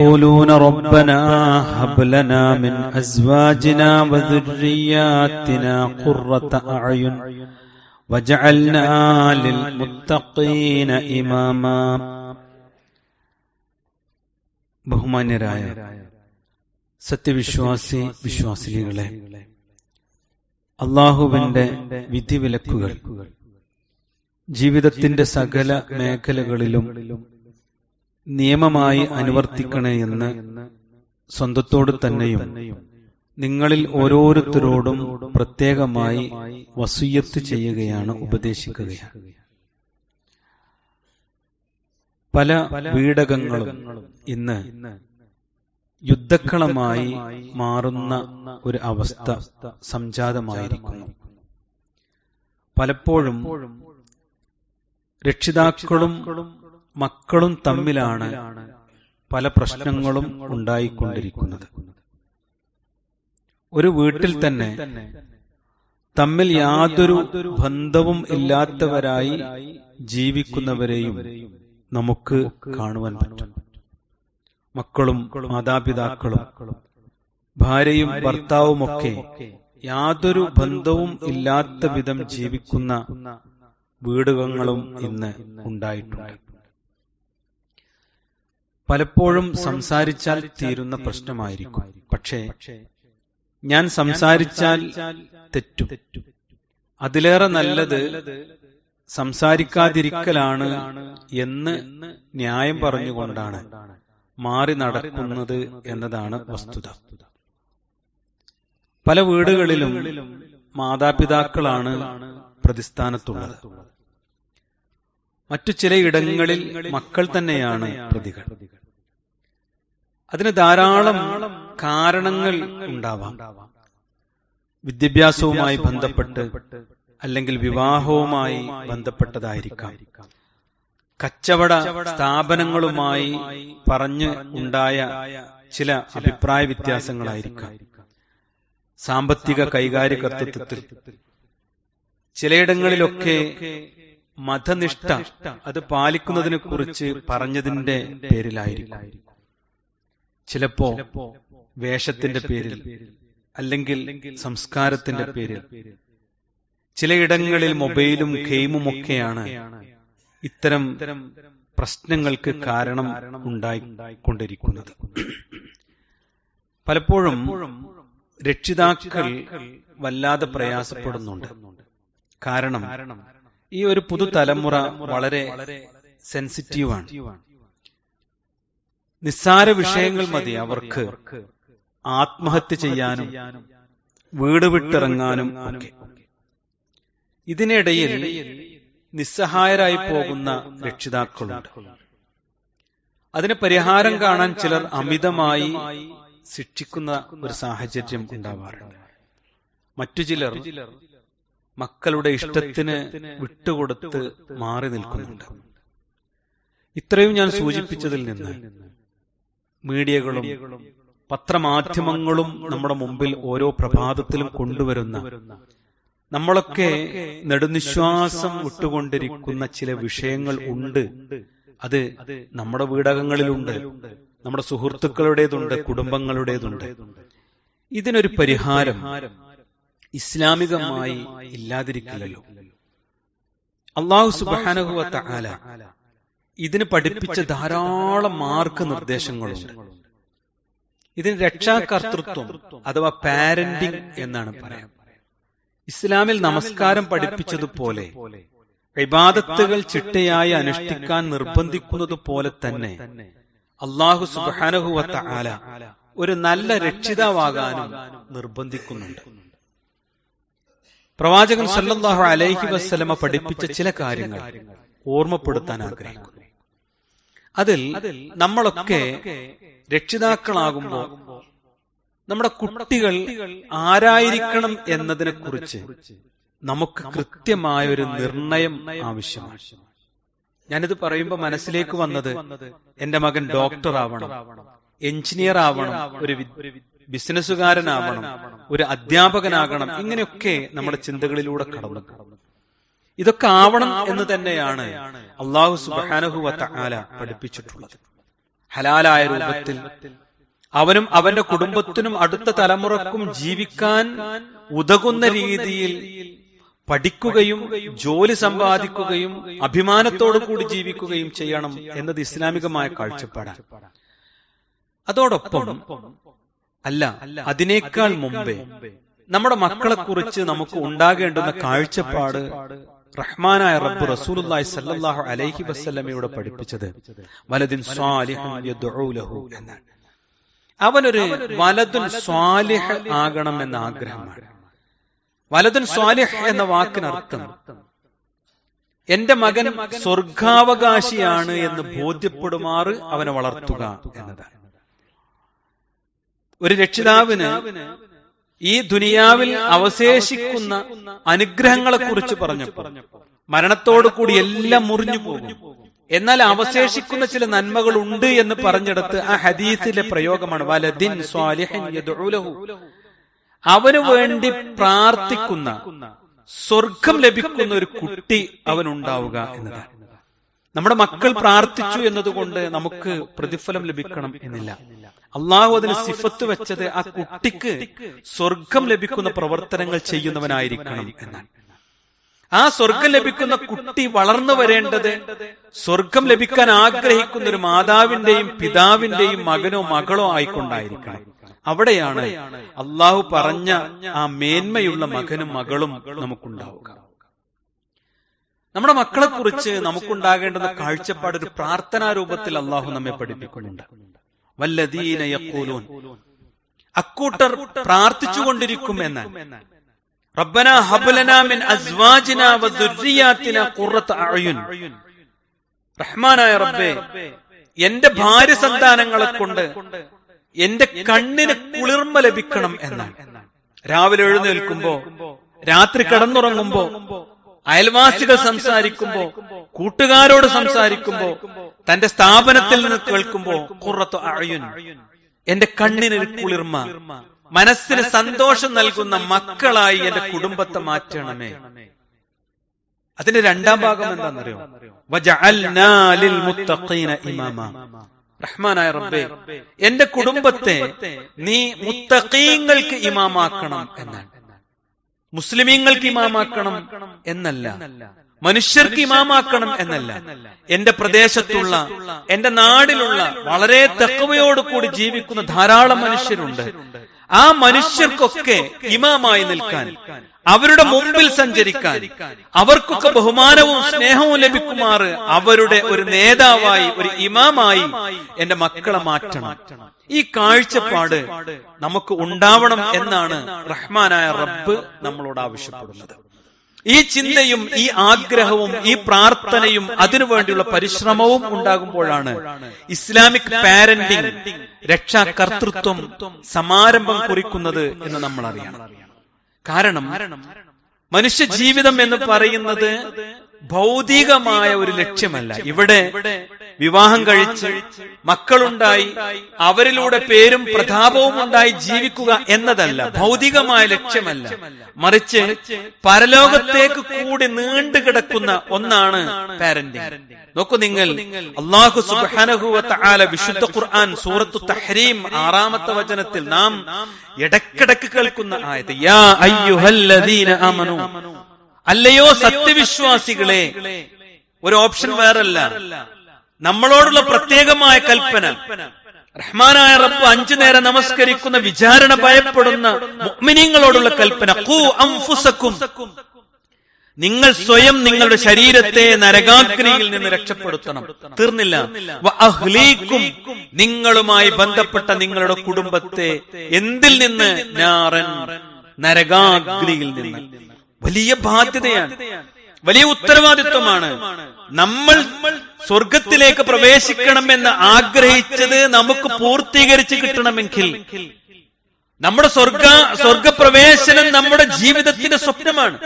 يقولون ربنا هب لنا من أزواجنا وذرياتنا قرة أعين وجعلنا للمتقين إماما ബഹുമാന്യരായ സത്യവിശ്വാസി വിശ്വാസിനികളെ അള്ളാഹുവിന്റെ വിധിവിലക്കുകൾ ജീവിതത്തിന്റെ സകല മേഖലകളിലും നിയമമായി അനുവർത്തിക്കണേ എന്ന് സ്വന്തത്തോട് തന്നെയും നിങ്ങളിൽ ഓരോരുത്തരോടും പ്രത്യേകമായി വസൂയത്ത് ചെയ്യുകയാണ് ഉപദേശിക്കുകയാണ് പല വീടകങ്ങളും ഇന്ന് യുദ്ധക്കളമായി മാറുന്ന ഒരു അവസ്ഥ സംജാതമായിരിക്കുന്നു. പലപ്പോഴും രക്ഷിതാക്കളും മക്കളും തമ്മിലാണ് പല പ്രശ്നങ്ങളും ഉണ്ടായിക്കൊണ്ടിരിക്കുന്നത്. ഒരു വീട്ടിൽ തന്നെ തമ്മിൽ യാതൊരു ബന്ധവും ഇല്ലാത്തവരായി ജീവിക്കുന്നവരെയും നമുക്ക് കാണുവാൻ പറ്റും. മക്കളും മാതാപിതാക്കളും ഭാര്യയും ഭർത്താവുമൊക്കെ യാതൊരു ബന്ധവും ഇല്ലാത്ത വിധം ജീവിക്കുന്ന വീടുകളും ഇന്ന് ഉണ്ടായിട്ടുണ്ട്. പലപ്പോഴും സംസാരിച്ചാൽ തീരുന്ന പ്രശ്നമായിരിക്കും. പക്ഷേ ഞാൻ സംസാരിച്ചാൽ തെറ്റും. അതിലേറെ നല്ലത് സംസാരിക്കാതിരിക്കലാണ് എന്ന് ന്യായം പറഞ്ഞുകൊണ്ടാണ് മാറി നടക്കുന്നത് എന്നതാണ് വസ്തുത. പല വീടുകളിലും മാതാപിതാക്കളാണ് പ്രതിസ്ഥാനത്തുള്ളത്. മറ്റു ചിലയിടങ്ങളിൽ മക്കൾ തന്നെയാണ് പ്രതികൾ. അതിന് ധാരാളം കാരണങ്ങൾ ഉണ്ടാവാം. വിദ്യാഭ്യാസവുമായി ബന്ധപ്പെട്ട് അല്ലെങ്കിൽ വിവാഹവുമായി ബന്ധപ്പെട്ടതായിരിക്കാം. കച്ചവട സ്ഥാപനങ്ങളുമായി പറഞ്ഞ് ഉണ്ടായ ചില അഭിപ്രായ വ്യത്യാസങ്ങളായിരിക്കാം. സാമ്പത്തിക കൈകാര്യകർത്തൃത്വത്തിൽ ചിലയിടങ്ങളിലൊക്കെ മതനിഷ്ഠ അത് പാലിക്കുന്നതിനെ കുറിച്ച് പറഞ്ഞതിന്റെ പേരിലായിരിക്കും. ചിലപ്പോ വേഷത്തിന്റെ പേരിൽ അല്ലെങ്കിൽ സംസ്കാരത്തിന്റെ പേരിൽ. ചിലയിടങ്ങളിൽ മൊബൈലും ഗെയിമും ഒക്കെയാണ് ഇത്തരം പ്രശ്നങ്ങൾക്ക് കാരണം ഉണ്ടായിക്കൊണ്ടിരിക്കുന്നത്. പലപ്പോഴും രക്ഷിതാക്കൾ വല്ലാതെ പ്രയാസപ്പെടുന്നുണ്ട്. കാരണം ഈ ഒരു പുതുതലമുറ വളരെ സെൻസിറ്റീവാണ് നിസ്സാര വിഷയങ്ങൾ മതി അവർക്ക്. ആത്മഹത്യ ചെയ്യാനും വീട് വിട്ടിറങ്ങാനും ഒക്കെ. ഇതിനിടയിൽ നിസ്സഹായരായി പോകുന്ന രക്ഷിതാക്കളുണ്ട്. അതിന് പരിഹാരം കാണാൻ ചിലർ അമിതമായി ശിക്ഷിക്കുന്ന ഒരു സാഹചര്യം ഉണ്ടാവാറുണ്ട്. മറ്റു ചിലർ മക്കളുടെ ഇഷ്ടത്തിന് വിട്ടുകൊടുത്ത് മാറി നിൽക്കുന്നുണ്ട്. ഇത്രയും ഞാൻ സൂചിപ്പിച്ചതിൽ നിന്ന് മീഡിയകളും പത്രമാധ്യമങ്ങളും നമ്മുടെ മുമ്പിൽ ഓരോ പ്രഭാതത്തിലും കൊണ്ടുവരുന്ന നമ്മളൊക്കെ നെടുനിശ്വാസം വിട്ടുകൊണ്ടിരിക്കുന്ന ചില വിഷയങ്ങൾ ഉണ്ട്. അത് നമ്മുടെ വീടകങ്ങളിലുണ്ട് നമ്മുടെ സുഹൃത്തുക്കളുടേതുണ്ട് കുടുംബങ്ങളുടേതുണ്ട്. ഇതിനൊരു പരിഹാരം ഇസ്ലാമികമായി ഇല്ലാതിരിക്കില്ലല്ലോ. അള്ളാഹു സുബാനഹുല ഇതിന് പഠിപ്പിച്ച ധാരാളം മാർക്ക് നിർദ്ദേശങ്ങളുണ്ട്. ഇതിന് രക്ഷാകർത്തൃത്വം അഥവാ പാരന്റിംഗ് എന്നാണ് പറയാം. ഇസ്ലാമിൽ നമസ്കാരം പഠിപ്പിച്ചതുപോലെ വിവാദത്തുകൾ ചിട്ടയായി അനുഷ്ഠിക്കാൻ നിർബന്ധിക്കുന്നത് പോലെ തന്നെ അള്ളാഹു സുബാനഹുവത്ത ആല ഒരു നല്ല രക്ഷിതാവാകാനും നിർബന്ധിക്കുന്നുണ്ട്. പ്രവാചകൻ സല്ലാഹു അലൈഹി വസ്ലമ പഠിപ്പിച്ച ചില കാര്യങ്ങൾ ഓർമ്മപ്പെടുത്താൻ ആഗ്രഹിക്കുന്നു. അതിൽ നമ്മളൊക്കെ രക്ഷിതാക്കളാകുമ്പോൾ നമ്മുടെ കുട്ടികൾ ആരായിരിക്കണം എന്നതിനെ കുറിച്ച് നമുക്ക് കൃത്യമായ ഒരു നിർണയം ആവശ്യമാണ്. ഞാനിത് പറയുമ്പോൾ മനസ്സിലേക്ക് വന്നത് എന്റെ മകൻ ഡോക്ടർ ആവണം എഞ്ചിനീയർ ആവണം ഒരു ബിസിനസ്സുകാരനാവണം ഒരു അധ്യാപകനാകണം ഇങ്ങനെയൊക്കെ നമ്മുടെ ചിന്തകളിലൂടെ കടന്നു. ഇതൊക്കെ ആവണം എന്ന് തന്നെയാണ് അള്ളാഹു സുബാനഹുവത്ത തആല പഠിപ്പിച്ചിട്ടുള്ളത്. ഹലാലായ രൂപത്തിൽ അവനും അവന്റെ കുടുംബത്തിനും അടുത്ത തലമുറക്കും ജീവിക്കാൻ ഉതകുന്ന രീതിയിൽ പഠിക്കുകയും ജോലി സമ്പാദിക്കുകയും അഭിമാനത്തോടു കൂടി ജീവിക്കുകയും ചെയ്യണം എന്നത് ഇസ്ലാമികമായ കാഴ്ചപ്പാടാണ്. അതോടൊപ്പം അല്ല അതിനേക്കാൾ മുമ്പേ നമ്മുടെ മക്കളെ കുറിച്ച് നമുക്ക് ഉണ്ടാകേണ്ടുന്ന കാഴ്ചപ്പാട് റഹ്മാനായ റബ്ബ് റസൂലുള്ളാഹി സല്ലല്ലാഹു അലൈഹി വസല്ലമയോട് പഠിപ്പിച്ചത് വലദിൻ സ്വാലിഹൻ എന്നാണ്. അവനൊരു വലതുൻ സ്വാലിഹ് ആകണം എന്ന ആഗ്രഹമാണ്. വലതുൻ സ്വാലിഹ് എന്ന വാക്കിനർത്ഥം എന്റെ മകൻ സ്വർഗാവകാശിയാണ് എന്ന് ബോധ്യപ്പെടുമാറ് അവനെ വളർത്തുക എന്നതാണ്. ഒരു രക്ഷിതാവിന് ഈ ദുനിയാവിൽ അവശേഷിക്കുന്ന അനുഗ്രഹങ്ങളെ കുറിച്ച് പറഞ്ഞപ്പോൾ മരണത്തോടു കൂടി എല്ലാം മുറിഞ്ഞു പോകും. എന്നാൽ അവശേഷിക്കുന്ന ചില നന്മകൾ ഉണ്ട് എന്ന് പറഞ്ഞെടുത്ത് ആ ഹദീസിലെ പ്രയോഗമാണ് വലദിൻ. അവന് വേണ്ടി പ്രാർത്ഥിക്കുന്ന സ്വർഗം ലഭിക്കുന്ന ഒരു കുട്ടി അവനുണ്ടാവുക എന്നതാണ്. നമ്മുടെ മക്കൾ പ്രാർത്ഥിച്ചു എന്നതുകൊണ്ട് നമുക്ക് പ്രതിഫലം ലഭിക്കണം എന്നില്ല. അള്ളാഹു അതിന് സിഫത്ത് വെച്ചത് ആ കുട്ടിക്ക് സ്വർഗം ലഭിക്കുന്ന പ്രവർത്തനങ്ങൾ ചെയ്യുന്നവനായിരിക്കണം എന്നാണ്. ആ സ്വർഗം ലഭിക്കുന്ന കുട്ടി വളർന്നു വരേണ്ടത് സ്വർഗം ലഭിക്കാൻ ആഗ്രഹിക്കുന്ന ഒരു മാതാവിന്റെയും പിതാവിന്റെയും മകനോ മകളോ ആയിക്കൊണ്ടായിരിക്കണം. അവിടെയാണ് അള്ളാഹു പറഞ്ഞ ആ മേന്മയുള്ള മകനും മകളും നമുക്കുണ്ടാവുക. നമ്മുടെ മക്കളെ കുറിച്ച് നമുക്കുണ്ടാകേണ്ടുന്ന കാഴ്ചപ്പാട് ഒരു പ്രാർത്ഥനാ രൂപത്തിൽ അള്ളാഹു നമ്മെ പഠിപ്പിക്കുന്നുണ്ട്. വല്ലദീന യഖൂലൂൻ. അക്കൂട്ടർ പ്രാർത്ഥിച്ചുകൊണ്ടിരിക്കും എന്നാണ് റബ്ബന ഹബ്ലന മിൻ അസ്വാജിന വദുർരിയാതിന ഖുറത അയുൻ. റഹ്മാനായ റബ്ബേ എന്റെ ഭാര്യ സന്താനങ്ങളെ കൊണ്ട് എന്റെ കണ്ണിന് കുളിർമ ലഭിക്കണം എന്നാണ്. രാവിലെ എഴുന്നേൽക്കുമ്പോ രാത്രി കിടന്നുറങ്ങുമ്പോ അയൽവാസികൾ സംസാരിക്കുമ്പോ കൂട്ടുകാരോട് സംസാരിക്കുമ്പോ തന്റെ സ്ഥാപനത്തിൽ നിന്ന് കേൾക്കുമ്പോ കുറത്ത് അഴയുൻ എന്റെ കണ്ണിനൊരു കുളിർമ മനസ്സിന് സന്തോഷം നൽകുന്ന മക്കളായി എന്റെ കുടുംബത്തെ മാറ്റണമേ. അതിന്റെ രണ്ടാം ഭാഗം എന്താണെന്നറിയോ? ഇമാമ. റഹ്മാനായ റബ്ബേ എന്റെ കുടുംബത്തെ നീ മുത്തഖീങ്ങൾക്ക് ഇമാമാക്കണം എന്നാണ്. മുസ്ലിമീങ്ങൾക്ക് ഇമാമാക്കണം എന്നല്ല. മനുഷ്യർക്ക് ഇമാമാക്കണം എന്നല്ല. എന്റെ പ്രദേശത്തുള്ള എന്റെ നാടിലുള്ള വളരെ തെക്കവയോടുകൂടി ജീവിക്കുന്ന ധാരാളം മനുഷ്യരുണ്ട്. ആ മനുഷ്യർക്കൊക്കെ ഇമാമായി നിൽക്കാൻ അവരുടെ മുമ്പിൽ സഞ്ചരിക്കാൻ അവർക്കൊക്കെ ബഹുമാനവും സ്നേഹവും ലഭിക്കുമാറ് അവരുടെ ഒരു നേതാവായി ഒരു ഇമാമായി എന്റെ മക്കളെ മാറ്റണം. ഈ കാഴ്ചപ്പാട് നമുക്ക് ഉണ്ടാവണം എന്നാണ് റഹ്മാനായ റബ്ബ് നമ്മളോട് ആവശ്യപ്പെടുന്നത്. ഈ ചിന്തയും ഈ ആഗ്രഹവും ഈ പ്രാർത്ഥനയും അതിനുവേണ്ടിയുള്ള പരിശ്രമവും ഉണ്ടാകുമ്പോഴാണ് ഇസ്ലാമിക് പാരന്റിംഗ് രക്ഷാകർത്തൃത്വം സമാരംഭം കുറിക്കുന്നത് എന്ന് നമ്മൾ അറിയണം കാരണം മനുഷ്യ ജീവിതം എന്ന് പറയുന്നത് ഭൗതികമായ ഒരു ലക്ഷ്യമല്ല. ഇവിടെ വിവാഹം കഴിച്ച് മക്കളുണ്ടായി അവരിലൂടെ പേരും പ്രതാപവും ഉണ്ടായി ജീവിക്കുക എന്നതല്ല ഭൗതികമായ ലക്ഷ്യമല്ല. മറിച്ച് പരലോകത്തേക്ക് കൂടി നീണ്ടു കിടക്കുന്ന ഒന്നാണ് പാരന്റിംഗ് നോക്കൂ നിങ്ങൾ അള്ളാഹു സുബാനഹുവല വിശുദ്ധ ഖുർആൻ സൂറത്തു തഹരീം ആറാമത്തെ വചനത്തിൽ നാം ഇടക്കിടക്ക് കേൾക്കുന്ന ആയത് യാ അയ്യുഹല്ലദീന ആമനു. അല്ലയോ സത്യവിശ്വാസികളെ? ഒരു ഓപ്ഷൻ വേറല്ല. നമ്മളോടുള്ള പ്രത്യേകമായ കൽപ്പന. റഹ്മാനായ റബ്ബ് അഞ്ചു നേരം നമസ്കരിക്കുന്ന വിചാരണ ഭയപ്പെടുന്ന മുഅ്മിനീങ്ങളോടുള്ള കൽപ്പന. ഖൂ നിങ്ങൾ സ്വയം നിങ്ങളുടെ ശരീരത്തെ നരകാഗ്നിയിൽ നിന്ന് രക്ഷപ്പെടുത്തണം. തീർന്നില്ല. അഹ്ലീക്കും. നിങ്ങളുമായി ബന്ധപ്പെട്ട നിങ്ങളുടെ കുടുംബത്തെ എന്തിൽ നിന്ന്? നാറൻ. നരകാഗ്നിയിൽ നിന്ന്. വലിയ ബാധ്യതയാണ്. വലിയ ഉത്തരവാദിത്വമാണ്. നമ്മൾ സ്വർഗത്തിലേക്ക് പ്രവേശിക്കണമെന്ന് ആഗ്രഹിച്ചത് നമുക്ക് പൂർത്തീകരിച്ച് കിട്ടണമെങ്കിൽ. നമ്മുടെ സ്വർഗ സ്വർഗപ്രവേശനം നമ്മുടെ ജീവിതത്തിന്റെ സ്വപ്നമാണ്.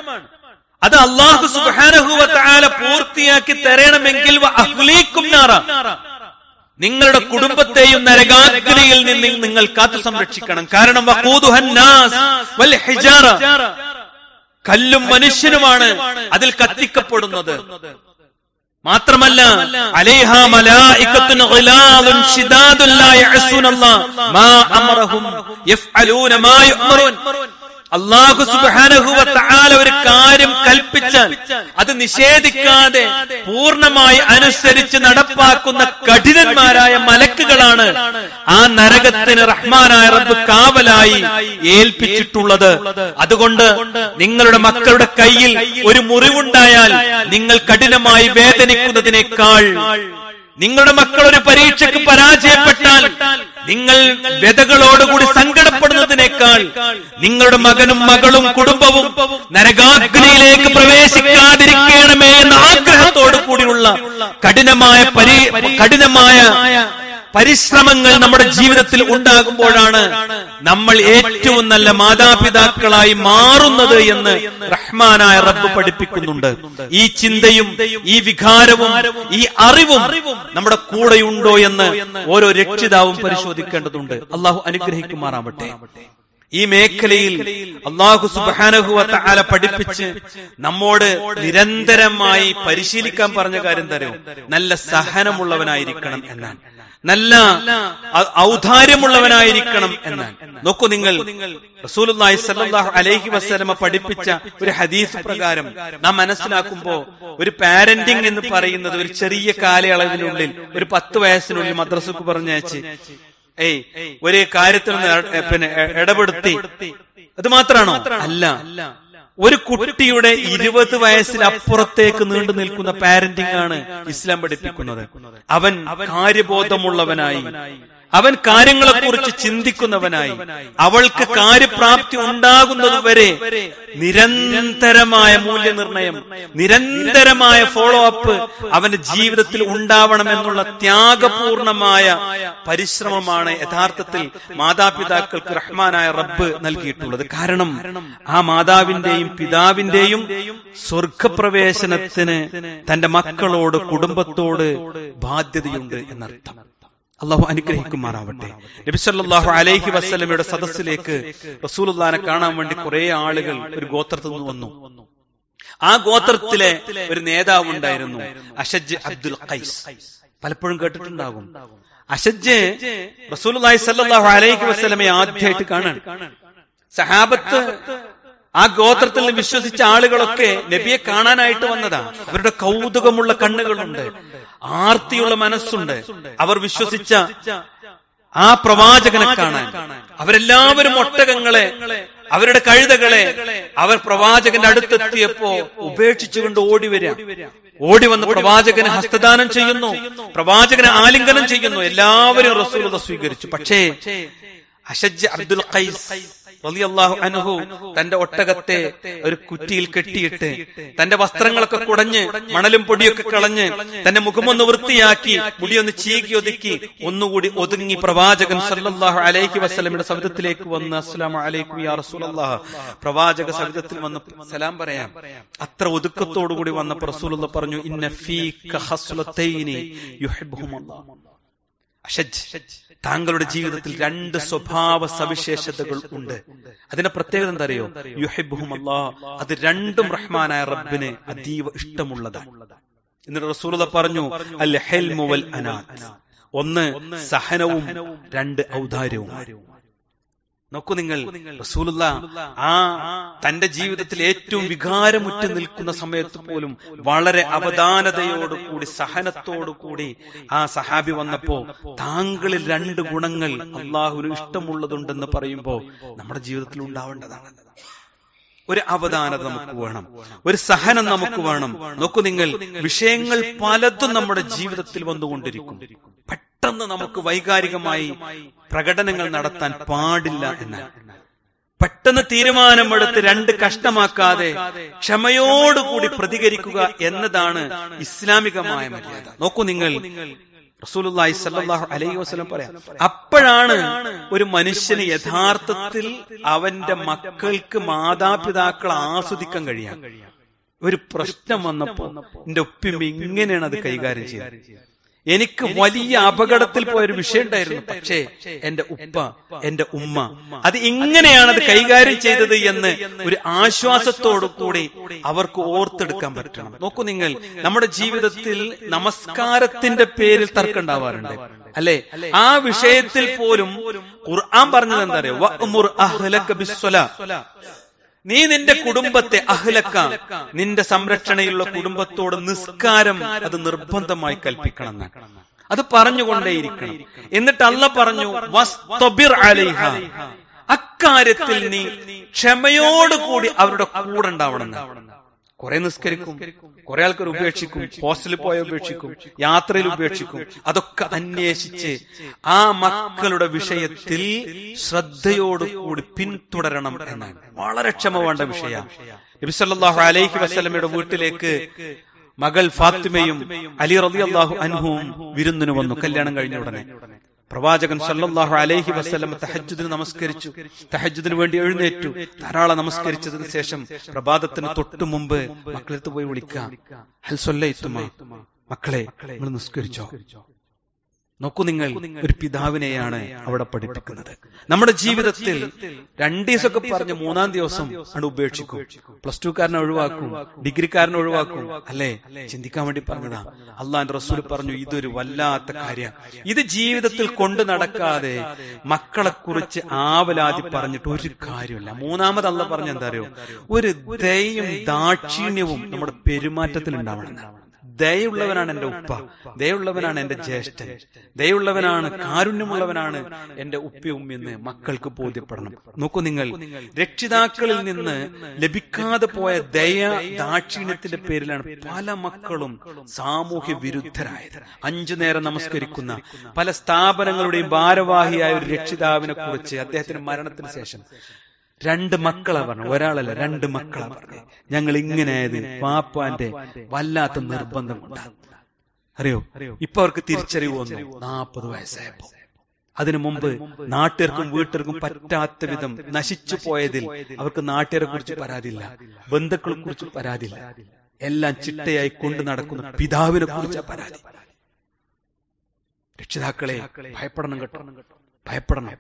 അത് അള്ളാഹു സുബാനഹുവല പൂർത്തിയാക്കി തരണമെങ്കിൽ നിങ്ങളുടെ കുടുംബത്തെയും നരകാഗ്നിയിൽ നിന്ന് നിങ്ങൾ കാത്തു സംരക്ഷിക്കണം കാരണം കല്ലും മനുഷ്യനുമാണ് അതിൽ കത്തിക്കപ്പെടുന്നത്. മാത്രമല്ല അള്ളാഹു തആല ഒരു കാര്യം കൽപ്പിച്ചാൽ അത് നിഷേധിക്കാതെ പൂർണമായി അനുസരിച്ച് നടപ്പാക്കുന്ന കഠിനന്മാരായ മലക്കുകളാണ് ആ നരകത്തിന് റഹ്മാനായ റബ്ബ് കാവലായി ഏൽപ്പിച്ചിട്ടുള്ളത്. അതുകൊണ്ട് നിങ്ങളുടെ മക്കളുടെ കയ്യിൽ ഒരു മുറിവുണ്ടായാൽ നിങ്ങൾ കഠിനമായി വേദനിക്കുന്നതിനേക്കാൾ നിങ്ങളുടെ മക്കൾ ഒരു പരീക്ഷയ്ക്ക് പരാജയപ്പെട്ടാൽ നിങ്ങൾ വ്യതകളോടുകൂടി സങ്കടപ്പെടുന്നതിനേക്കാൾ നിങ്ങളുടെ മകനും മകളും കുടുംബവും നരകാഗ്നിയിലേക്ക് പ്രവേശിക്കാതിരിക്കണമേ എന്ന ആഗ്രഹത്തോടു കൂടിയുള്ള കഠിനമായ പരി കഠിനമായ പരിശ്രമങ്ങൾ നമ്മുടെ ജീവിതത്തിൽ ഉണ്ടാകുമ്പോഴാണ് നമ്മൾ ഏറ്റവും നല്ല മാതാപിതാക്കളായി മാറുന്നത് എന്ന് റഹ്മാനായ റബ്ബ് പഠിപ്പിക്കുന്നുണ്ട്. ഈ ചിന്തയും ഈ വികാരവും ഈ അറിവും നമ്മുടെ കൂടെയുണ്ടോ എന്ന് ഓരോ രക്ഷിതാവും പരിശോധിക്കേണ്ടതുണ്ട്. അള്ളാഹു അനുഗ്രഹിക്കുമാറാവട്ടെ. ഈ മേഖലയിൽ അള്ളാഹു സുബാനഹുവത്ത ആല പഠിപ്പിച്ച് നമ്മോട് നിരന്തരമായി പരിശീലിക്കാൻ പറഞ്ഞ കാര്യം തരും. നല്ല സഹനമുള്ളവനായിരിക്കണം എന്നാണ്. നല്ല ഔദാര്യമുള്ളവനായിരിക്കണം എന്നാണ് നോക്കൂ നിങ്ങൾ അലൈഹി വസ്ലമ പഠിപ്പിച്ച ഒരു ഹദീസ് പ്രകാരം നാം മനസ്സിലാക്കുമ്പോ ഒരു പാരന്റിംഗ് എന്ന് പറയുന്നത് ഒരു ചെറിയ കാലയളവിനുള്ളിൽ ഒരു പത്ത് വയസ്സിനുള്ളിൽ മദ്രസക്ക് പറഞ്ഞയച്ച് ഏയ് ഒരേ കാര്യത്തിൽ പിന്നെ ഇടപെടുത്തി. അത് മാത്രാണോ? അല്ല. ഒരു കുട്ടിയുടെ ഇരുപത് വയസ്സിനപ്പുറത്തേക്ക് നീണ്ടു നിൽക്കുന്ന പാരന്റിംഗ് ആണ് ഇസ്ലാം പഠിപ്പിക്കുന്നത്. അവൻ കാര്യബോധമുള്ളവനായി. അവൻ കാര്യങ്ങളെ കുറിച്ച് ചിന്തിക്കുന്നവനായി. അവൾക്ക് കാര്യപ്രാപ്തി ഉണ്ടാകുന്നതുവരെ നിരന്തരമായ മൂല്യനിർണയം നിരന്തരമായ ഫോളോ അപ്പ് അവന്റെ ജീവിതത്തിൽ ഉണ്ടാവണമെന്നുള്ള ത്യാഗപൂർണമായ പരിശ്രമമാണ് യഥാർത്ഥത്തിൽ മാതാപിതാക്കൾക്ക് റഹ്മാനായ റബ്ബ് നൽകിയിട്ടുള്ളത്. കാരണം ആ മാതാവിന്റെയും പിതാവിന്റെയും സ്വർഗപ്രവേശനത്തിന് തന്റെ മക്കളോട് കുടുംബത്തോട് ബാധ്യതയുണ്ട് എന്നർത്ഥം. അള്ളാഹു അനുഗ്രഹിക്കുമാറാവട്ടെ. നബി സല്ലല്ലാഹു അലൈഹി വസല്ലമയുടെ സദസ്സിലേക്ക് റസൂലുള്ളാനെ കാണാൻ വേണ്ടി കുറെ ആളുകൾ ഒരു ഗോത്രത്തിൽ നിന്ന് വന്നു. ആ ഗോത്രത്തിലെ ഒരു നേതാവ് ഉണ്ടായിരുന്നു അഷജ് അബ്ദുൽ ഖൈസ്. പലപ്പോഴും കേട്ടിട്ടുണ്ടാകും. അഷജ് റസൂലുള്ളാഹി സല്ലല്ലാഹു അലൈഹി വസല്ലമയെ ആദ്യമായിട്ട് കാണാൻ. സഹാബത്ത് ആ ഗോത്രത്തിൽ വിശ്വസിച്ച ആളുകളൊക്കെ നബിയെ കാണാനായിട്ട് വന്നതാ. അവരുടെ കൗതുകമുള്ള കണ്ണുകളുണ്ട്. ആർത്തിയുള്ള മനസ്സുണ്ട്. അവർ വിശ്വസിച്ച ആ പ്രവാചകനെ കാണാൻ. അവരെല്ലാവരും ഒട്ടകങ്ങളെ അവരുടെ കഴുതകളെ അവർ പ്രവാചകന്റെ അടുത്തെത്തിയപ്പോ ഉപേക്ഷിച്ചുകൊണ്ട് ഓടി വരിക ഓടി വന്ന് പ്രവാചകന് ഹസ്തദാനം ചെയ്യുന്നു. പ്രവാചകനെ ആലിംഗനം ചെയ്യുന്നു. എല്ലാവരും റസൂലത സ്വീകരിച്ചു. പക്ഷേ അഷജ് അബ്ദുൽ ഖൈസ് റളിയല്ലാഹു അൻഹു തന്റെ ഒട്ടകത്തെ ഒരു കുറ്റിയിൽ കെട്ടിയിട്ട് തന്റെ വസ്ത്രങ്ങളൊക്കെ കുടഞ്ഞ് മണലും പൊടിയൊക്കെ കളഞ്ഞ് തന്റെ മുഖമൊന്ന് വൃത്തിയാക്കി മുടിയൊന്ന് ചീകി ഒതുക്കി ഒന്നുകൂടി ഒതുങ്ങി പ്രവാചകൻ സല്ലല്ലാഹു അലൈഹി വസല്ലമയുടെ സവിധത്തിലേക്ക് വന്ന് അസ്സലാമു അലൈക്കും യാ റസൂലല്ലാഹ് പ്രവാചക സവിധത്തിൽ വന്ന് സലാം പറയാം. അത്ര ഒതുക്കത്തോടുകൂടി വന്ന റസൂലുള്ള പറഞ്ഞു ഇന്ന ഫീക ഹസ്ലത്തൈനി യുഹിബ്ബുഹുമല്ലാഹ് താങ്കളുടെ ജീവിതത്തിൽ രണ്ട് സ്വഭാവ സവിശേഷതകൾ ഉണ്ട്. അതിന്റെ പ്രത്യേകത എന്താ അറിയോ യുഹിബുഹും അത് രണ്ടും റഹ്മാനായ റബ്ബിന് അതീവ ഇഷ്ടമുള്ളതാണ്. എന്നിട്ട് റസൂലത പറഞ്ഞു അൽ ഹെൽമുവൽ അനാത്ത്. ഒന്ന് സഹനവും രണ്ട് ഔദാര്യവും നോക്കൂ നിങ്ങൾ. റസൂലുള്ള ആ തന്റെ ജീവിതത്തിൽ ഏറ്റവും വികാരമുറ്റ് നിൽക്കുന്ന സമയത്ത് പോലും വളരെ അവധാനതയോടുകൂടി സഹനത്തോടുകൂടി ആ സഹാബി വന്നപ്പോ താങ്കളിൽ രണ്ട് ഗുണങ്ങൾ അള്ളാഹുവിന് ഇഷ്ടമുള്ളതുണ്ടെന്ന് പറയുമ്പോ നമ്മുടെ ജീവിതത്തിൽ ഉണ്ടാവേണ്ടതാണ്. ഒരു അവധാനത നമുക്ക് വേണം. ഒരു സഹനം നമുക്ക് വേണം. നോക്കൂ നിങ്ങൾ വിഷയങ്ങൾ പലതും നമ്മുടെ ജീവിതത്തിൽ വന്നുകൊണ്ടിരിക്കും. പെട്ടെന്ന് നമുക്ക് വൈകാരികമായി പ്രകടനങ്ങൾ നടത്താൻ പാടില്ല എന്നാണ് പെട്ടെന്ന് തീരുമാനമെടുത്ത് രണ്ട് കഷ്ടമാക്കാതെ ക്ഷമയോടുകൂടി പ്രതികരിക്കുക എന്നതാണ് ഇസ്ലാമികമായ മര്യാദ. നോക്കൂ നിങ്ങൾ റസൂലുള്ളാഹി സല്ലല്ലാഹു അലൈഹി വസല്ലം പറയാം അപ്പോഴാണ് ഒരു മനുഷ്യന് യഥാർത്ഥത്തിൽ അവന്റെ മക്കൾക്ക് മാതാപിതാക്കൾ ആസ്വദിക്കാൻ കഴിയാം ഒരു പ്രശ്നം വന്നപ്പോ എന്റെ ഒപ്പിമ്മ ഇങ്ങനെയാണ് അത് കൈകാര്യം ചെയ്തത് എനിക്ക് വലിയ അപകടത്തിൽ പോയൊരു വിഷയം ഉണ്ടായിരുന്നു. പക്ഷേ എന്റെ ഉപ്പ എന്റെ ഉമ്മ അത് ഇങ്ങനെയാണ് അത് കൈകാര്യം ചെയ്തത് എന്ന് ഒരു ആശ്വാസത്തോടു കൂടി അവർക്ക് ഓർത്തെടുക്കാൻ പറ്റണം. നോക്കൂ നിങ്ങൾ നമ്മുടെ ജീവിതത്തിൽ നമസ്കാരത്തിന്റെ പേരിൽ തർക്കം ഉണ്ടാവാറുണ്ട്. അല്ലെ? ആ വിഷയത്തിൽ പോലും ഖുർആൻ പറഞ്ഞത് എന്താ അറിയോ? നീ നിന്റെ കുടുംബത്തെ അഹ്ലക്ക. നിന്റെ സംരക്ഷണയുള്ള കുടുംബത്തോട് നിസ്കാരം അത് നിർബന്ധമായി കൽപ്പിക്കണം. അത് പറഞ്ഞുകൊണ്ടേയിരിക്കണം എന്നിട്ട് അല്ല പറഞ്ഞു അലൈഹ. അക്കാര്യത്തിൽ നീ ക്ഷമയോടുകൂടി അവരുടെ കൂടെ ഉണ്ടാവണം. കുറെ നിസ്കരിക്കും കുറെ ആൾക്കാർ ഉപേക്ഷിക്കും ഹോസ്റ്റലിൽ പോയ ഉപേക്ഷിക്കും യാത്രയിൽ ഉപേക്ഷിക്കും. അതൊക്കെ അന്വേഷിച്ച് ആ മക്കളുടെ വിഷയത്തിൽ ശ്രദ്ധയോടുകൂടി പിന്തുടരണം എന്നാണ്. വളരെ ക്ഷമ വേണ്ട നബിസല്ലാഹു അലൈഹി വസ്ലമയുടെ വീട്ടിലേക്ക് മകൾ ഫാത്തിമയും അലി റളിയല്ലാഹു അൻഹുവും വിരുന്നിന് വന്നു. കല്യാണം കഴിഞ്ഞ ഉടനെ. പ്രവാചകൻ സല്ലല്ലാഹു അലൈഹി വസ്ലം തഹജുദിന് നമസ്കരിച്ചു. തഹജ്ജുദിന് വേണ്ടി എഴുന്നേറ്റു. ധാരാളം നമസ്കരിച്ചതിന് ശേഷം പ്രഭാതത്തിന് തൊട്ടു മുമ്പ് മക്കളെടുത്ത് പോയി വിളിക്കാം മക്കളെ നിങ്ങൾ നിസ്കരിച്ചോ. നോക്കൂ നിങ്ങൾ ഒരു പിതാവിനെയാണ് അവിടെ പഠിപ്പിക്കുന്നത്. നമ്മുടെ ജീവിതത്തിൽ രണ്ടു ദിവസമൊക്കെ പറഞ്ഞ് മൂന്നാം ദിവസം ആണ് ഉപേക്ഷിക്കും. പ്ലസ് ടു കാരനെ ഒഴിവാക്കും. ഡിഗ്രിക്കാരനെ ഒഴിവാക്കും. അല്ലേ? ചിന്തിക്കാൻ വേണ്ടി പറഞ്ഞതാ. അള്ളാന്റെ റസൂൽ പറഞ്ഞു ഇതൊരു വല്ലാത്ത കാര്യം. ഇത് ജീവിതത്തിൽ കൊണ്ടു നടക്കാതെ മക്കളെ കുറിച്ച് ആവലാതി പറഞ്ഞിട്ട് ഒരു കാര്യമില്ല. മൂന്നാമത് അല്ല പറഞ്ഞ എന്താ അറിയോ? ഒരു ദയും ദാക്ഷിണ്യവും നമ്മുടെ പെരുമാറ്റത്തിൽ ഉണ്ടാവണം ദയുള്ളവനാണ് എന്റെ ഉപ്പ. ദയുള്ളവനാണ് എന്റെ ജ്യേഷ്ഠൻ. ദയുള്ളവനാണ് കാരുണ്യമുള്ളവനാണ് എന്റെ ഉപ്പയും എന്ന് മക്കൾക്ക് ബോധ്യപ്പെടണം. നോക്കൂ നിങ്ങൾ. രക്ഷിതാക്കളിൽ നിന്ന് ലഭിക്കാതെ പോയ ദയ ദാക്ഷിണ്യത്തിന്റെ പേരിലാണ് പല മക്കളും സാമൂഹ്യ വിരുദ്ധരായത്. അഞ്ചു നേരം നമസ്കരിക്കുന്ന പല സ്ഥാപനങ്ങളുടെയും ഭാരവാഹിയായ ഒരു രക്ഷിതാവിനെ കുറിച്ച് അദ്ദേഹത്തിന്റെ മരണത്തിന് ശേഷം രണ്ട് മക്കളെ പറഞ്ഞു. ഒരാളല്ല രണ്ട് മക്കളെ പറഞ്ഞു. ഞങ്ങൾ ഇങ്ങനെയായത് പാപ്പാന്റെ വല്ലാത്ത നിർബന്ധം കൊണ്ടാണ് അറിയോ? ഇപ്പൊ അവർക്ക് തിരിച്ചറിവ് വന്നു. നാൽപ്പത് വയസ്സായപ്പോ. അതിനു മുമ്പ് നാട്ടുകാർക്കും വീട്ടുകാർക്കും പറ്റാത്ത വിധം നശിച്ചു പോയതിൽ അവർക്ക് നാട്ടുകാരെ കുറിച്ച് പരാതിയില്ല. ബന്ധുക്കളെ കുറിച്ച് പരാതിയില്ല. എല്ലാം ചിട്ടയായി കൊണ്ട് നടക്കുന്ന പിതാവിനെ കുറിച്ച് പരാതി. രക്ഷിതാക്കളെ ഭയപ്പെടണം കേട്ടോ. ഭയപ്പെടണം.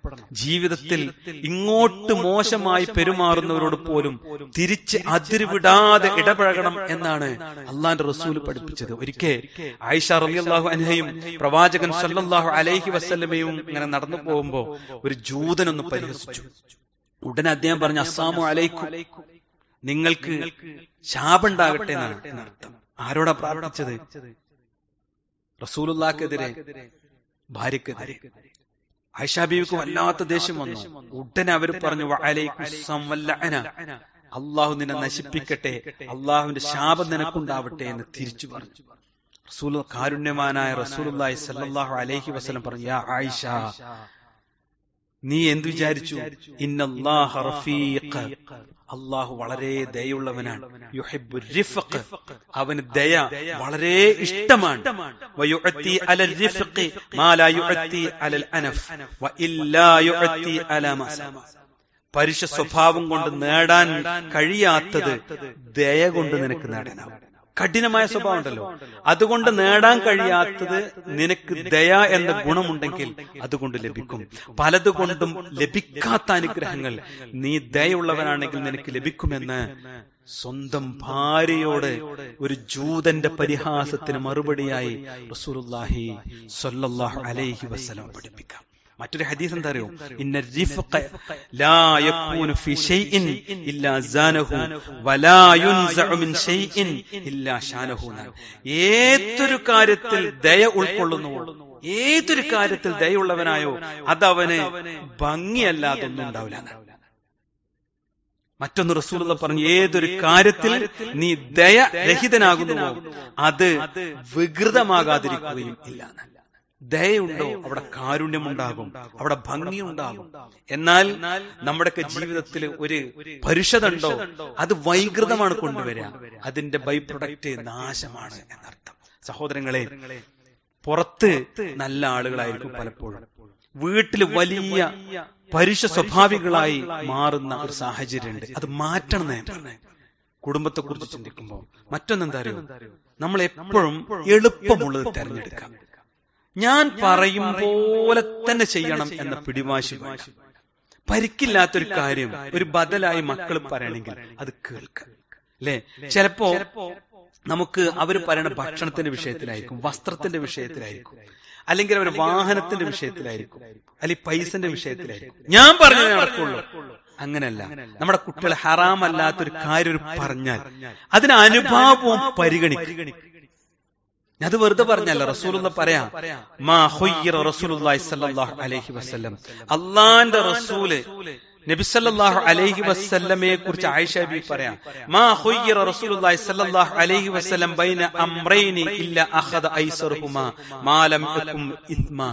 ജീവിതത്തിൽ ഇങ്ങോട്ട് മോശമായി പെരുമാറുന്നവരോട് പോലും തിരിച്ച് അതിരുവിടാതെ ഇടപഴകണം എന്നാണ് അള്ളാന്റെ റസൂൽ പഠിപ്പിച്ചത്. ഒരിക്കൽ ആയിഷ റളിയല്ലാഹു അൻഹയും പ്രവാചകൻ സല്ലല്ലാഹു അലൈഹി വസ്ല്ലമയും ഇങ്ങനെ നടന്നു പോകുമ്പോ ഒരു ജൂതനൊന്ന് പരിഹസിച്ചു. ഉടനെ അദ്ദേഹം പറഞ്ഞു അസ്സാമു അലൈക്കും. നിങ്ങൾക്ക് ശാപുണ്ടാകട്ടെ എന്നാണ് അർത്ഥം ആരോടാ പ്രാർത്ഥിച്ചത്? റസൂലുള്ളാക്കെതിരെ ഭാര്യക്കെതിരെ. ആയിഷാബീവിക്ക് വല്ലാത്ത ദേഷ്യം വന്നു. ഉടനെ അവർ പറഞ്ഞു അള്ളാഹു നിന്നെ നശിപ്പിക്കട്ടെ. അള്ളാഹുവിന്റെ ശാപം നിനക്കുണ്ടാവട്ടെ എന്ന് തിരിച്ചു പറഞ്ഞു. റസൂൽ കാരുണ്യമാനായ സല്ലല്ലാഹു അലൈഹി വസ്ലം പറഞ്ഞു യാ ആയിഷ നീ എന്തു വിചാരിച്ചു? അള്ളാഹു വളരെ ദയുള്ളവനാണ് അവന് ദയ വളരെ ഇഷ്ടമാണ്. പരുഷ സ്വഭാവം കൊണ്ട് നേടാൻ കഴിയാത്തത് ദയ കൊണ്ട് നിനക്ക് നേടാനാവും. കഠിനമായ സ്വഭാവം ഉണ്ടല്ലോ അതുകൊണ്ട് നേടാൻ കഴിയാത്തത് നിനക്ക് ദയ എന്ന ഗുണമുണ്ടെങ്കിൽ അതുകൊണ്ട് ലഭിക്കും. പലതുകൊണ്ടും ലഭിക്കാത്ത അനുഗ്രഹങ്ങൾ. നീ ദയുള്ളവനാണെങ്കിൽ നിനക്ക് ലഭിക്കുമെന്ന് സ്വന്തം ഭാര്യയോട് ഒരു ജൂതന്റെ പരിഹാസത്തിന് മറുപടിയായി റസൂലുള്ളാഹി സ്വല്ലല്ലാഹു അലൈഹി വസല്ലം പഠിപ്പിക്കാം. മറ്റൊരു ഹദീസ് എന്താ അറിയോ? ഇന്ന റിഫ്ഖ ലാ യകൂനു ഫി ഷൈഇൻ ഇല്ലാ സാനഹു വലാ യുൻസഉ മിൻ ഷൈഇൻ ഇല്ലാ ഷാനഹു ഏതൊരു കാര്യത്തിൽ ദയ ഉൾക്കൊള്ളുന്നുവോ? ഏതൊരു കാര്യത്തിൽ ദയുള്ളവനായോ അതവന് ഭംഗിയല്ലാതൊന്നും ഉണ്ടാവില്ല മറ്റൊന്ന് റസൂലുള്ള പറഞ്ഞു ഏതൊരു കാര്യത്തിൽ നീ ദയ രഹിതനാകുന്നുവോ? അത് വികൃതമാകാതിരിക്കുകയും ഇല്ല ദയുണ്ടോ അവിടെ കാരുണ്യമുണ്ടാകും. അവിടെ ഭംഗിയുണ്ടാകും. എന്നാൽ നമ്മുടെയൊക്കെ ജീവിതത്തിൽ ഒരു പരുഷത ഉണ്ടോ അത് വൈകൃതമാണ് കൊണ്ടുവരിക. അതിന്റെ ബൈ പ്രൊഡക്റ്റ് നാശമാണ് എന്നർത്ഥം. സഹോദരങ്ങളെ പുറത്ത് നല്ല ആളുകളായിരിക്കും പലപ്പോഴും. വീട്ടിൽ വലിയ പരുഷ സ്വഭാവികളായി മാറുന്ന ഒരു സാഹചര്യമുണ്ട്. അത് മാറ്റണം കുടുംബത്തെ കുറിച്ച് ചിന്തിക്കുമ്പോൾ മറ്റൊന്നെന്താ അറിയോ? നമ്മൾ എപ്പോഴും എളുപ്പമുള്ളത് തെരഞ്ഞെടുക്കാം. ഞാൻ പറയും പോലെ തന്നെ ചെയ്യണം എന്ന പിടിവാശി പരിക്കില്ലാത്തൊരു കാര്യം ഒരു ബദലായി മക്കൾ പറയണമെങ്കിൽ അത് കേൾക്കുക അല്ലെ ചിലപ്പോ നമുക്ക് അവർ പറയണ ഭക്ഷണത്തിന്റെ വിഷയത്തിലായിരിക്കും വസ്ത്രത്തിന്റെ വിഷയത്തിലായിരിക്കും അല്ലെങ്കിൽ അവർ വാഹനത്തിന്റെ വിഷയത്തിലായിരിക്കും അല്ലെങ്കിൽ പൈസന്റെ വിഷയത്തിലായിരിക്കും. ഞാൻ പറഞ്ഞു നടക്കുള്ളൂ. അങ്ങനല്ല. നമ്മുടെ കുട്ടികൾ ഹറാമല്ലാത്തൊരു കാര്യം പറഞ്ഞാൽ അതിന് അനുഭാവവും പരിഗണിക്കും. അത് വെറുതെ പറഞ്ഞല്ല റസൂലുള്ള പറയാം. മാ റസൂലുള്ളാഹി സ്വല്ലല്ലാഹു അലൈഹി വസല്ലം. അള്ളാന്റെ റസൂൽ നബി സല്ലല്ലാഹു അലൈഹി വസല്ലമയെ കുറിച്ച് ആയിഷ ബി പറയാം. മാ റസൂലുള്ളാഹി സല്ലല്ലാഹു അലൈഹി വസല്ലം ബൈന അംറൈനി അഖദ മാ ലം ഇസ്മാ.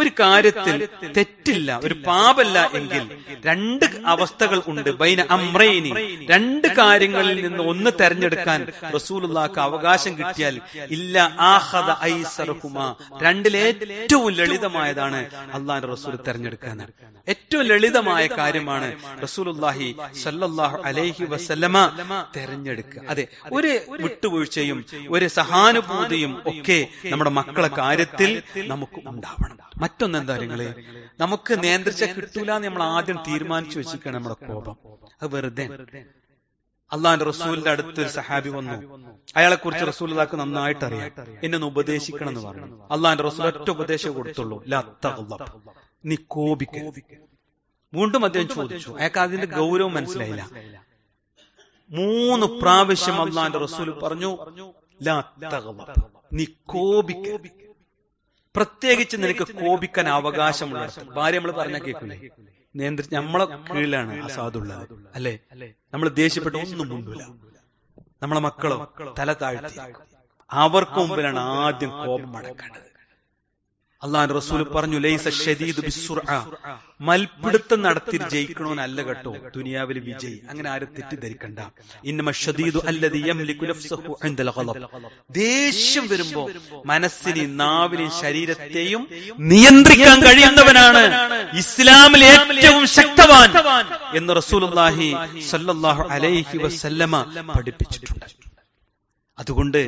ഒരു കാര്യത്തിൽ തെറ്റില്ല ഒരു പാപല്ല എങ്കിൽ രണ്ട് അവസ്ഥകൾ ഉണ്ട് ബൈന അംറൈനി. രണ്ട് കാര്യങ്ങളിൽ നിന്ന് ഒന്ന് തെരഞ്ഞെടുക്കാൻ റസൂലുള്ളാഹിക്ക് അവകാശം കിട്ടിയാൽ ഇല്ല ആഹദ ഐസറുഹുമാ. രണ്ടിൽ ഏറ്റവും ലളിതമായതാണ് അള്ളാഹ് റസൂൽ തെരഞ്ഞെടുക്കാൻ ഏറ്റവും ലളിതമായ കാര്യമാണ് റസൂലുള്ളാഹി സല്ലല്ലാഹു അലൈഹി വസല്ലമ തെരഞ്ഞെടുക്കുക. അതെ ഒരു വിട്ടുവീഴ്ചയും ഒരു സഹാനുഭൂതിയും ഒക്കെ നമ്മുടെ മക്കളെ കാര്യത്തിൽ നമുക്ക് ഉണ്ടാവണം. മറ്റൊന്ന് എന്താ നിങ്ങൾ നമുക്ക് നിയന്ത്രിച്ച കിട്ടൂല എന്ന് നമ്മൾ ആദ്യം തീരുമാനിച്ചു വെച്ചിരിക്കണം നമ്മുടെ കോപം. അത് വെറുതെ. അള്ളാഹിന്റെ റസൂലിന്റെ അടുത്ത് ഒരു സഹാബി വന്നു. അയാളെ കുറിച്ച് റസൂലിതാക്ക് നന്നായിട്ട് അറിയാം. എന്നെ ഒന്ന് ഉപദേശിക്കണം എന്ന് പറഞ്ഞു. അള്ളാഹിന്റെ റസൂൽ ഒറ്റ ഉപദേശം കൊടുത്തുള്ളൂ. നീ കോപിക്ക വീണ്ടും അദ്ദേഹം ചോദിച്ചു. അയാൾക്ക് അതിന്റെ ഗൗരവം മനസ്സിലായില്ല. മൂന്ന് പ്രാവശ്യം അള്ളാന്റെ റസൂൽ പറഞ്ഞു. നീ കോപിക്ക പ്രത്യേകിച്ച് നിനക്ക് കോപിക്കാൻ അവകാശമുള്ള ഭാര്യ നമ്മൾ പറഞ്ഞ കേൾക്കില്ലേ നിയന്ത്രിച്ച് നമ്മളെ കീഴിലാണ് അസാധുള്ളത് അല്ലെ? നമ്മൾ ദേഷ്യപ്പെട്ട ഒന്നും മുണ്ടില്ല നമ്മളെ മക്കളോ തല താഴ്ത്തി. അവർക്ക് മുമ്പിലാണ് ആദ്യം കോപം അടക്കേണ്ടത് അള്ളാഹ് റസൂൽ പറഞ്ഞു ലൈസ മൽപിടുത്തം നടത്തി ജയിക്കണമെന്നല്ല കേട്ടോ ദുനിയാവിൽ വിജയ്. അങ്ങനെ ആരും തെറ്റിദ്ധരിക്കണ്ട. ഇന്നമ ദേഷ്യം വരുമ്പോ മനസ്സിനെയും നാവിനെയും ശരീരത്തെയും നിയന്ത്രിക്കാൻ കഴിയുന്നവനാണ് ഇസ്ലാമിൽ ഏറ്റവും ശക്തവാൻ എന്ന് റസൂലുള്ളാഹി അലൈഹി വസല്ലമ പഠിപ്പിച്ചിട്ടുണ്ട്. അതുകൊണ്ട്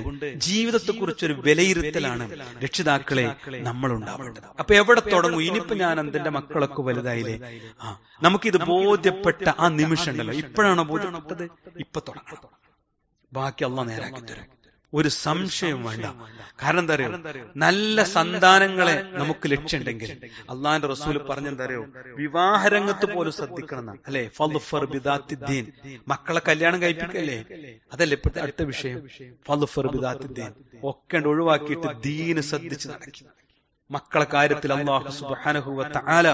ജീവിതത്തെ കുറിച്ചൊരു വിലയിരുത്തലാണ് രക്ഷിതാക്കളെ നമ്മൾ ഉണ്ടാവേണ്ടത് അപ്പൊ എവിടെ തുടങ്ങും? ഇനിയിപ്പോ ഞാൻ എന്തിന്റെ മക്കളൊക്കെ വലുതായില്ലേ? ആ നമുക്കിത് ബോധ്യപ്പെട്ട ആ നിമിഷം ഉണ്ടല്ലോ ഇപ്പോഴാണോ ബോധ്യപ്പെട്ടത്? ഇപ്പൊ തുടങ്ങണം ബാക്കി അള്ള നേരാക്കി തരും. ഒരു സംശയം വേണ്ട. കാരണം എന്താ അറിയോ? നല്ല സന്താനങ്ങളെ നമുക്ക് ലക്ഷ്യമുണ്ടെങ്കിൽ അള്ളാഹിന്റെ റസൂൽ പറഞ്ഞെന്താ അറിയോ? വിവാഹ രംഗത്ത് പോലും ശ്രദ്ധിക്കണം. അല്ലെ? ഫർ ബിദാത്തിദ്ദീൻ മക്കളെ കല്യാണം കഴിപ്പിക്കല്ലേ? അതല്ലേ ഇപ്പോഴത്തെ അടുത്ത വിഷയം? ഫർ ബിദാത്തിദ്ദീൻ ഒക്കെ ഒഴിവാക്കിയിട്ട് ദീന് ശ്രദ്ധിച്ച് നടക്കി. മക്കളെ കാര്യത്തിൽ അള്ളാഹു തആല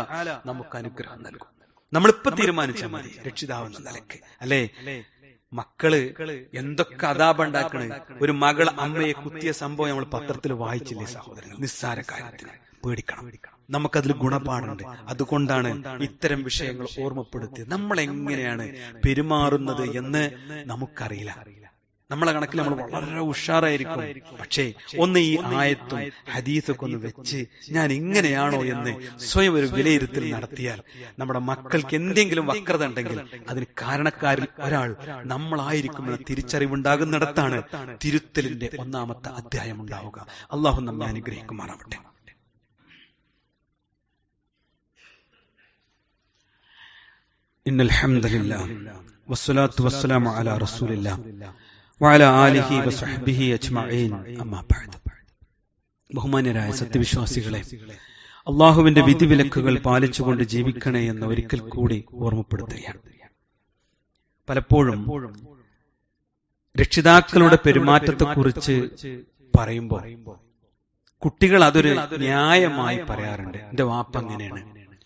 നമുക്ക് അനുഗ്രഹം നൽകും. നമ്മളിപ്പോ തീരുമാനിച്ചാൽ മതി. രക്ഷിതാവെന്ന നിലയ്ക്ക് അല്ലേ? മക്കൾ എന്തൊക്കെ അതാപുണ്ടാക്കണ് ഒരു മകൾ അമ്മയെ കുത്തിയ സംഭവം നമ്മൾ പത്രത്തിൽ വായിച്ചില്ലേ സഹോദരങ്ങൾ നിസ്സാര കാര്യത്തിന് പേടിക്കണം. നമുക്കതിൽ ഗുണപാടുണ്ട് അതുകൊണ്ടാണ് ഇത്തരം വിഷയങ്ങൾ ഓർമ്മപ്പെടുത്തിയത്. നമ്മൾ എങ്ങനെയാണ് പെരുമാറുന്നത് എന്ന് നമുക്കറിയില്ല. നമ്മളെ കണക്കിൽ നമ്മൾ വളരെ ഉഷാറായിരിക്കും. പക്ഷേ ഒന്ന് ഈ ആയത്തും ഹദീസൊക്കെ ഒന്ന് വെച്ച് ഞാൻ ഇങ്ങനെയാണോ എന്ന് സ്വയം ഒരു വിലയിരുത്തൽ നടത്തിയാൽ നമ്മുടെ മക്കൾക്ക് എന്തെങ്കിലും വക്രത ഉണ്ടെങ്കിൽ അതിന് കാരണക്കാരിൽ ഒരാൾ നമ്മളായിരിക്കുമെന്ന തിരിച്ചറിവുണ്ടാകുന്നിടത്താണ് തിരുത്തലിന്റെ ഒന്നാമത്തെ അധ്യായം ഉണ്ടാവുക. അള്ളാഹു നമ്മെ അനുഗ്രഹിക്കുമാറാവട്ടെ. ഇന്നൽ ഹംദലില്ലാ വസ്സലാത്തു വസ്സലാമു അലാ റസൂലില്ലാ وعلى آله وصحبه أجمعين أما بعد ബഹുമാന്യരായ സത്യവിശ്വാസികളെ അള്ളാഹുവിന്റെ വിധിവിലക്കുകൾ പാലിച്ചുകൊണ്ട് ജീവിക്കണേ എന്ന് ഒരിക്കൽ കൂടി ഓർമ്മപ്പെടുത്തുകയാണ് പലപ്പോഴും രക്ഷിതാക്കളുടെ പെരുമാറ്റത്തെക്കുറിച്ച് പറയുമ്പോൾ കുട്ടികൾ അതൊരു ന്യായമായി പറയാറുണ്ട് എന്റെ വാപ്പ എങ്ങനെയാണ്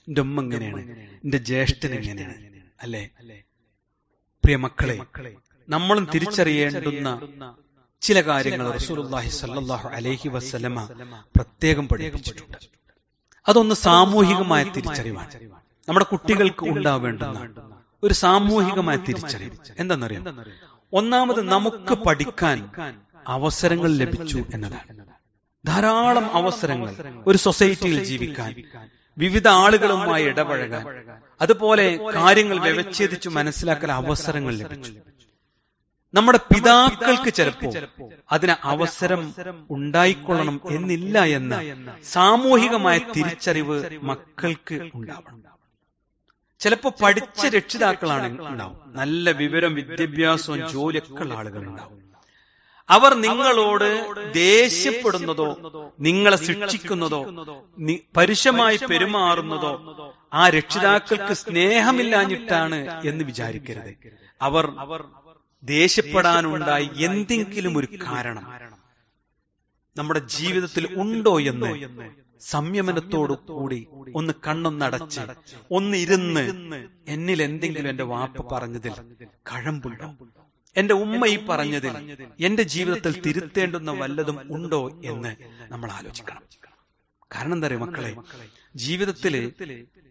എന്റെ ഉമ്മ എങ്ങനെയാണ് എന്റെ ജ്യേഷ്ഠൻ എങ്ങനെയാണ് അല്ലെ പ്രിയ മക്കളെ നമ്മളും തിരിച്ചറിയേണ്ടുന്ന ചില കാര്യങ്ങൾ റസൂലുള്ളാഹി സല്ലല്ലാഹു അലൈഹി വസല്ലമ പ്രത്യേകം പഠിപ്പിച്ചിട്ടുണ്ട്. അതൊന്ന് സാമൂഹികമായ തിരിച്ചറിവാണ്. നമ്മുടെ കുട്ടികൾക്ക് ഉണ്ടാവേണ്ടുന്ന ഒരു സാമൂഹികമായ തിരിച്ചറിവ്. എന്താണെന്നറിയാം? ഒന്നാമത് നമുക്ക് പഠിക്കാൻ അവസരങ്ങൾ ലഭിച്ചു എന്നതാണ്. ധാരാളം അവസരങ്ങൾ ഒരു സൊസൈറ്റിയിൽ ജീവിക്കാൻ വിവിധ ആളുകളുമായി ഇടപഴകാൻ അതുപോലെ കാര്യങ്ങൾ വ്യവച്ഛേദിച്ചു മനസ്സിലാക്കൽ അവസരങ്ങൾ ലഭിച്ചു. നമ്മുടെ പിതാക്കൾക്ക് ചിലപ്പോ അതിന് അവസരം ഉണ്ടായിക്കൊള്ളണം എന്നില്ല എന്ന സാമൂഹികമായ തിരിച്ചറിവ് മക്കൾക്ക് ഉണ്ടാവണം. ചിലപ്പോ പഠിച്ച രക്ഷിതാക്കളാണ് ഉണ്ടാവും. നല്ല വിവരം വിദ്യാഭ്യാസവും ജോലിയൊക്കെ ഉള്ള ആളുകൾ ഉണ്ടാവും. അവർ നിങ്ങളോട് ദേഷ്യപ്പെടുന്നതോ നിങ്ങളെ ശിക്ഷിക്കുന്നതോ പരുഷമായി പെരുമാറുന്നതോ ആ രക്ഷിതാക്കൾക്ക് സ്നേഹമില്ലാഞ്ഞിട്ടാണ് എന്ന് വിചാരിക്കരുത്. അവർ ദേഷ്യപ്പെടാനുണ്ടായി എന്തെങ്കിലും ഒരു കാരണം നമ്മുടെ ജീവിതത്തിൽ ഉണ്ടോ എന്ന് സംയമനത്തോടു കൂടി ഒന്ന് കണ്ണൊന്നടച്ച് ഒന്ന് ഇരുന്ന് എന്നിൽ എന്തെങ്കിലും എന്റെ വാപ്പ് പറഞ്ഞതിൽ കഴമ്പുണ്ടോ? എന്റെ ഉമ്മ ഈ പറഞ്ഞതിൽ എന്റെ ജീവിതത്തിൽ തിരുത്തേണ്ടുന്ന വല്ലതും ഉണ്ടോ എന്ന് നമ്മൾ ആലോചിക്കണം. കാരണം എന്താ പറയുക മക്കളെ? ജീവിതത്തിൽ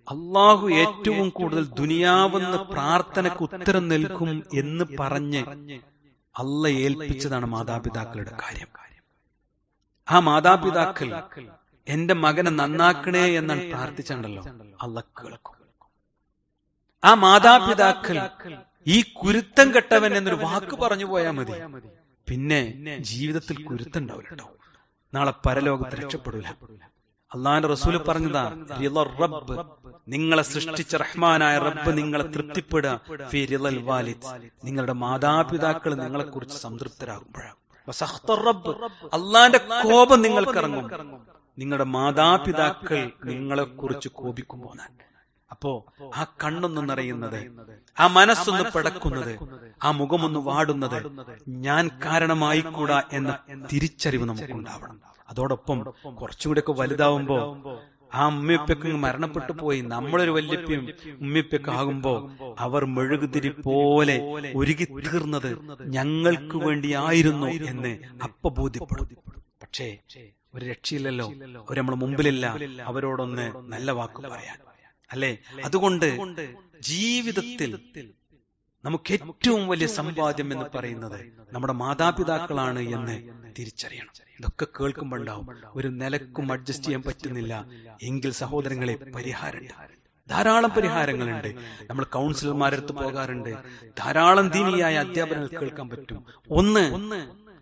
അള്ളാഹു ഏറ്റവും കൂടുതൽ ദുനിയാവെന്ന് പ്രാർത്ഥനക്ക് ഉത്തരം നൽകും എന്ന് പറഞ്ഞ് അല്ല ഏൽപ്പിച്ചതാണ് മാതാപിതാക്കളുടെ കാര്യം. ആ മാതാപിതാക്കൾ എന്റെ മകനെ നന്നാക്കണേ എന്നാണ് പ്രാർത്ഥിച്ചുണ്ടല്ലോ അല്ല കേൾക്കും. ആ മാതാപിതാക്കൾ ഈ കുരുത്തം കെട്ടവൻ എന്നൊരു വാക്ക് പറഞ്ഞു പോയാൽ മതി. പിന്നെ ജീവിതത്തിൽ കുരുത്തുണ്ടാവില്ല നാളെ പരലോകത്ത് രക്ഷപ്പെടൂല. അള്ളാന്റെ റസൂൽ പറഞ്ഞതാ റബ്ബ് നിങ്ങളെ സൃഷ്ടിച്ച റഹ്മാനായ റബ്ബ് നിങ്ങളെ തൃപ്തിപ്പെടുക വാലിദ്. നിങ്ങളുടെ മാതാപിതാക്കൾ നിങ്ങളെ കുറിച്ച് സംതൃപ്തരാകുമ്പോഴാണ്. റബ്ബ് അള്ളാന്റെ കോപം നിങ്ങൾക്കിറങ്ങും. നിങ്ങളുടെ മാതാപിതാക്കൾ നിങ്ങളെ കുറിച്ച് കോപിക്കുമ്പോൾ അപ്പോ ആ കണ്ണൊന്ന് നിറയുന്നത് ആ മനസ്സൊന്ന് പിടക്കുന്നത് ആ മുഖമൊന്ന് വാടുന്നത് ഞാൻ കാരണമായിക്കൂടാ എന്ന തിരിച്ചറിവ് നമുക്കുണ്ടാവണം. അതോടൊപ്പം കുറച്ചുകൂടെയൊക്കെ വലുതാവുമ്പോ ആ ഉമ്മയപ്പൊക്കെ മരണപ്പെട്ടു പോയി. നമ്മളൊരു വല്യപ്പയും ഉമ്മയപ്പൊക്കെ ആകുമ്പോ അവർ മെഴുകുതിരി പോലെ ഒരുകി തീർന്നത് ഞങ്ങൾക്ക് വേണ്ടിയായിരുന്നു എന്ന് അപ്പ ബോധ്യപ്പെടും. പക്ഷേ ഒരു രക്ഷയില്ലല്ലോ. ഒരു നമ്മൾ മുമ്പിലില്ല. അവരോടൊന്ന് നല്ല വാക്ക് പറയാൻ. അല്ലെ? അതുകൊണ്ട് ജീവിതത്തിൽ നമുക്ക് ഏറ്റവും വലിയ സമ്പാദ്യം എന്ന് പറയുന്നത് നമ്മുടെ മാതാപിതാക്കളാണ് എന്ന് തിരിച്ചറിയണം. ഇതൊക്കെ കേൾക്കുമ്പോണ്ടാവും ഒരു നിലക്കും അഡ്ജസ്റ്റ് ചെയ്യാൻ പറ്റുന്നില്ല. എങ്കിൽ സഹോദരങ്ങളെ പരിഹാരം ധാരാളം പരിഹാരങ്ങളുണ്ട്. നമ്മൾ കൗൺസിലർമാരടുത്ത് പോകാറുണ്ട്. ധാരാളം ദീനിയായ അധ്യാപനങ്ങൾ കേൾക്കാൻ പറ്റും. ഒന്ന്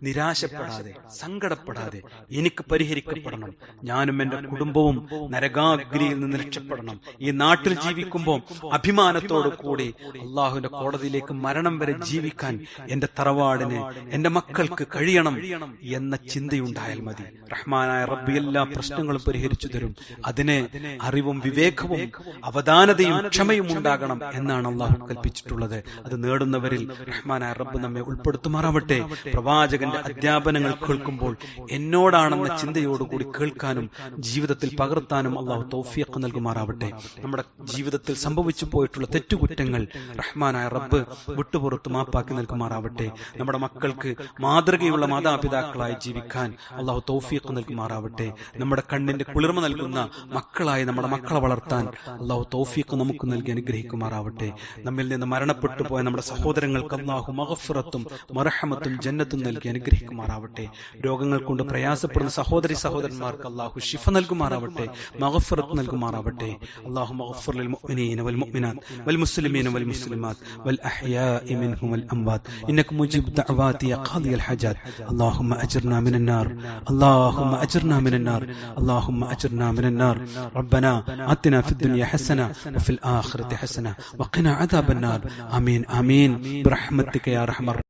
നിരാശപ്പെടാതെ സങ്കടപ്പെടാതെ എനിക്ക് പരിഹരിക്കപ്പെടണം. ഞാനും എന്റെ കുടുംബവും നരകാഗ്നിയിൽ നിന്ന് രക്ഷപ്പെടണം. ഈ നാട്ടിൽ ജീവിക്കുമ്പോൾ അഭിമാനത്തോടു കൂടി അള്ളാഹുവിന്റെ കോടതിയിലേക്ക് മരണം വരെ ജീവിക്കാൻ എന്റെ തറവാടിന് എന്റെ മക്കൾക്ക് കഴിയണം എന്ന ചിന്തയുണ്ടായാൽ മതി. റഹ്മാനായ റബ്ബി എല്ലാ പ്രശ്നങ്ങളും പരിഹരിച്ചു തരും. അതിന് അറിവും വിവേകവും അവധാനതയും ക്ഷമയും ഉണ്ടാകണം എന്നാണ് അള്ളാഹു കൽപ്പിച്ചിട്ടുള്ളത്. അത് നേടുന്നവരിൽ റഹ്മാനായ റബ്ബ് നമ്മെ ഉൾപ്പെടുത്തുമാറാവട്ടെ. പ്രവാചകന്റെ അധ്യാപനങ്ങൾ കേൾക്കുമ്പോൾ എന്നോടാണെന്ന ചിന്തയോടുകൂടി കേൾക്കാനും ജീവിതത്തിൽ പകർത്താനും അള്ളാഹു തൗഫീഖ് നൽകുമാറാവട്ടെ. നമ്മുടെ ജീവിതത്തിൽ സംഭവിച്ചു പോയിട്ടുള്ള തെറ്റുകുറ്റങ്ങൾ റഹ്മാനായ റബ്ബ് വിട്ടുപുറത്ത് മാപ്പാക്കി നൽകുമാറാവട്ടെ. നമ്മുടെ മക്കൾക്ക് മാതൃകയുള്ള മാതാപിതാക്കളായി ജീവിക്കാൻ അള്ളാഹു തൗഫീഖ് നൽകുമാറാവട്ടെ. നമ്മുടെ കണ്ണിന്റെ കുളിർമ നൽകുന്ന മക്കളായി നമ്മുടെ മക്കളെ വളർത്താൻ അള്ളാഹു തൗഫീഖ് നമുക്ക് നൽകി അനുഗ്രഹിക്കുമാറാവട്ടെ. നമ്മിൽ നിന്ന് മരണപ്പെട്ടു പോയ നമ്മുടെ സഹോദരങ്ങൾക്ക് അള്ളാഹു മഹഫിറത്തും മറഹമത്തും ജന്നത്തും നൽകി അനുഗ്രഹിക്കുമാറാവട്ടെ രോഗങ്ങൾ കൊണ്ട് പ്രയാസപ്പെടുന്ന സഹോദരി സഹോദരന്മാർക്ക് അള്ളാഹു ഷിഫ നൽകുമാറാവട്ടെ മഹഫിറത്ത് നൽകുമാറാവട്ടെ അള്ളാഹു മഹഫിർ للمؤمنين والمؤمنات والمسلمين والمسلمات والأحياء منهم والأموات إنك مجيب الدعوات يا قاضي الحاجات اللهم أجرنا من النار اللهم أجرنا من النار اللهم أجرنا من النار ربنا آتنا في الدنيا حسنة وفي الآخرة حسنة وقنا عذاب النار آمين آمين برحمتك يا رحمة